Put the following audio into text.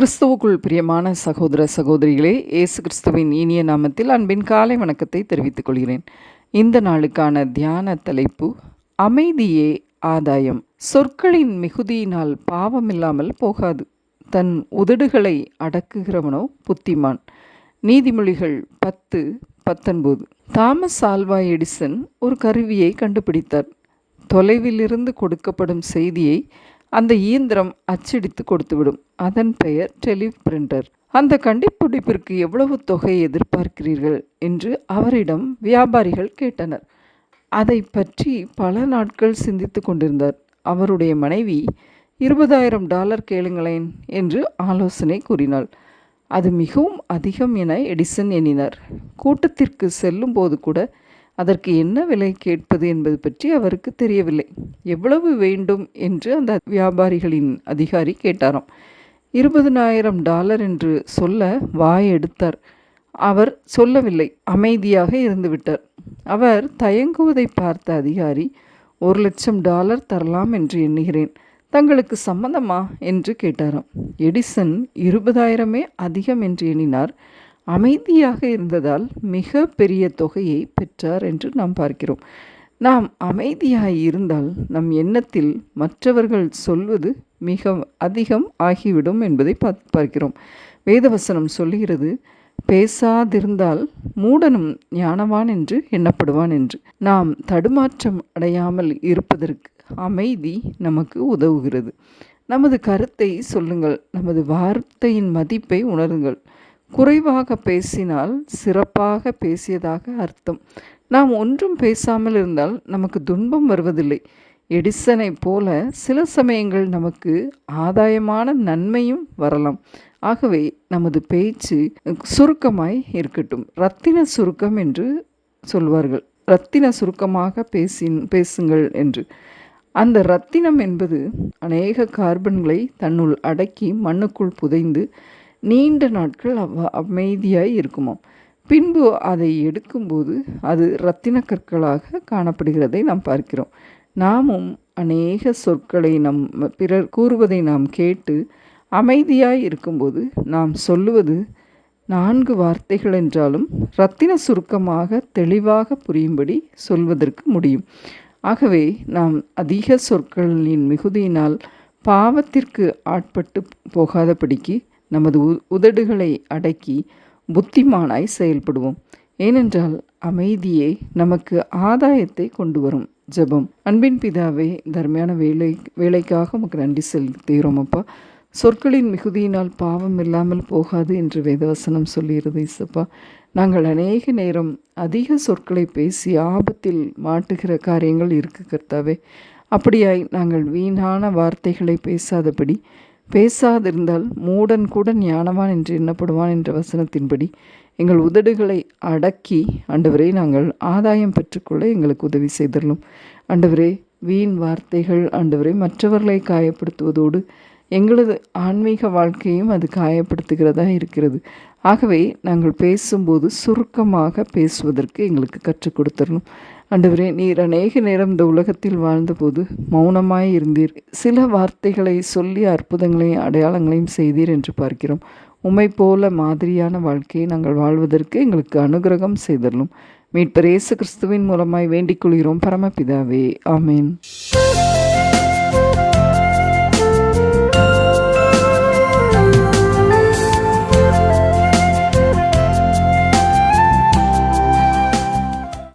கிறிஸ்துவுக்குள் பிரியமான சகோதர சகோதரிகளே இயேசு கிறிஸ்துவின் இனிய நாமத்தில் அன்பின் காலை வணக்கத்தை தெரிவித்துக் கொள்கிறேன். இந்த நாளுக்கான தியான தலைப்பு அமைதியே ஆதாயம். சொற்களின் மிகுதியினால் பாவமில்லாமல் போகாது. தன் உதடுகளை அடக்குகிறவனோ புத்திமான். நீதிமொழிகள் பத்து பத்தொன்பது. தாமஸ் ஆல்வா எடிசன் ஒரு கருவியை கண்டுபிடித்தார். தொலைவிலிருந்து கொடுக்கப்படும் செய்தியை அந்த இயந்திரம் அச்சடித்து கொடுத்துவிடும். அதன் பெயர் டெலி பிரிண்டர் அந்த கண்டுபிடிப்பிற்கு எவ்வளவு தொகையை எதிர்பார்க்கிறீர்கள்? என்று அவரிடம் வியாபாரிகள் கேட்டனர். அதை பற்றி பல நாட்கள் சிந்தித்து கொண்டிருந்தார். அவருடைய மனைவி இருபதாயிரம் டாலர் கேளுங்களேன் என்று ஆலோசனை கூறினாள். அது மிகவும் அதிகம் என எடிசன் எண்ணினார். கூட்டத்திற்கு செல்லும்போது கூட அதற்கு என்ன விலை கேட்பது என்பது பற்றி அவருக்கு தெரியவில்லை. எவ்வளவு வேண்டும்? என்று அந்த வியாபாரிகளின் அதிகாரி கேட்டாராம். இருபதனாயிரம் டாலர் என்று சொல்ல வாய் எடுத்தார். அவர் சொல்லவில்லை அமைதியாக இருந்துவிட்டார். அவர் தயங்குவதை பார்த்த அதிகாரி ஒரு லட்சம் டாலர் தரலாம் என்று எண்ணுகிறேன் தங்களுக்கு சம்மதமா? என்று கேட்டாராம். எடிசன் இருபதாயிரமே அதிகம் என்று எண்ணினார். அமைதியாக இருந்ததால் மிக பெரிய தொகையை பெற்றார் என்று நாம் பார்க்கிறோம். நாம் அமைதியாய் இருந்தால் நம் எண்ணத்தில் மற்றவர்கள் சொல்வது மிக அதிகம் ஆகிவிடும் என்பதை பார்க்கிறோம். வேதவசனம் சொல்லுகிறது பேசாதிருந்தால் மூடனும் ஞானவான் என்று எண்ணப்படுவான் என்று. நாம் தடுமாற்றம் அடையாமல் இருப்பதற்கு அமைதி நமக்கு உதவுகிறது. நமது கருத்தை சொல்லுங்கள் நமது வார்த்தையின் மதிப்பை உணருங்கள். குறைவாக பேசினால் சிறப்பாக பேசியதாக அர்த்தம். நாம் ஒன்றும் பேசாமல் இருந்தால் நமக்கு துன்பம் வருவதில்லை. எடிசனை போல சில சமயங்கள் நமக்கு ஆதாயமான நன்மையும் வரலாம். ஆகவே நமது பேச்சு சுருக்கமாய் இருக்கட்டும். ரத்தின சுருக்கம் என்று சொல்வார்கள். ரத்தின சுருக்கமாக பேசின் பேசுங்கள் என்று. அந்த ரத்தினம் என்பது அநேக கார்பன்களை தன்னுள் அடக்கி மண்ணுக்குள் புதைந்து நீண்ட நாட்கள் அவ் அமைதியாய் இருக்குமாம் பின்பு அதை எடுக்கும்போது அது இரத்தின கற்களாக காணப்படுகிறதை நாம் பார்க்கிறோம். நாமும் அநேக சொற்களை நம் பிறர் கூறுவதை நாம் கேட்டு அமைதியாய் இருக்கும்போது நாம் சொல்லுவது நான்கு வார்த்தைகள் என்றாலும் இரத்தின சுருக்கமாக தெளிவாக புரியும்படி சொல்வதற்கு முடியும். ஆகவே நாம் அதிக சொற்களின் மிகுதியினால் பாவத்திற்கு ஆட்பட்டு போகாதபடிக்கு நமது உதடுகளை அடக்கி புத்திமானாய் செயல்படுவோம். ஏனென்றால் அமைதியே நமக்கு ஆதாயத்தை கொண்டு வரும் ஜபம். அன்பின் பிதாவே தர்மையான வேலை வேலைக்காக நமக்கு நன்றி செலுத்துகிறோம் அப்பா. சொற்களின் மிகுதியினால் பாவம் இல்லாமல் போகாது என்று வேதவசனம் சொல்லுகிறது இசப்பா நாங்கள் அநேக நேரம் அதிக சொற்களை பேசி ஆபத்தில் மாட்டுகிற காரியங்கள் இருக்கு கர்த்தாவே. அப்படியாய் நாங்கள் வீணான வார்த்தைகளை பேசாதபடி பேசாதிருந்தால் மூடன் கூட ஞானவான் என்று எண்ணப்படுவான் என்ற வசனத்தின்படி எங்கள் உதடுகளை அடக்கி ஆண்டவரை நாங்கள் ஆதாயம் பெற்றுக்கொள்ள எங்களுக்கு உதவி செய்திடலும் ஆண்டவரே வீண் வார்த்தைகள் ஆண்டவரை மற்றவர்களை காயப்படுத்துவதோடு எங்களது ஆன்மீக வாழ்க்கையும் அது காயப்படுத்துகிறதா இருக்கிறது. ஆகவே நாங்கள் பேசும்போது சுருக்கமாக பேசுவதற்கு எங்களுக்கு கற்றுக் கொடுத்துடணும் அன்றுவரே நீர் அநேக நேரம் இந்த உலகத்தில் வாழ்ந்தபோது மௌனமாய் இருந்தீர் சில வார்த்தைகளை சொல்லி அற்புதங்களையும் அடையாளங்களையும் செய்தீர் என்று பார்க்கிறோம். உமை போல மாதிரியான வாழ்க்கையை நாங்கள் வாழ்வதற்கு எங்களுக்கு அனுகிரகம் செய்தரலும் மீட்பர் இயேசு கிறிஸ்துவின் மூலமாய் வேண்டிக் கொள்கிறோம் பரமபிதாவே. ஆமேன்.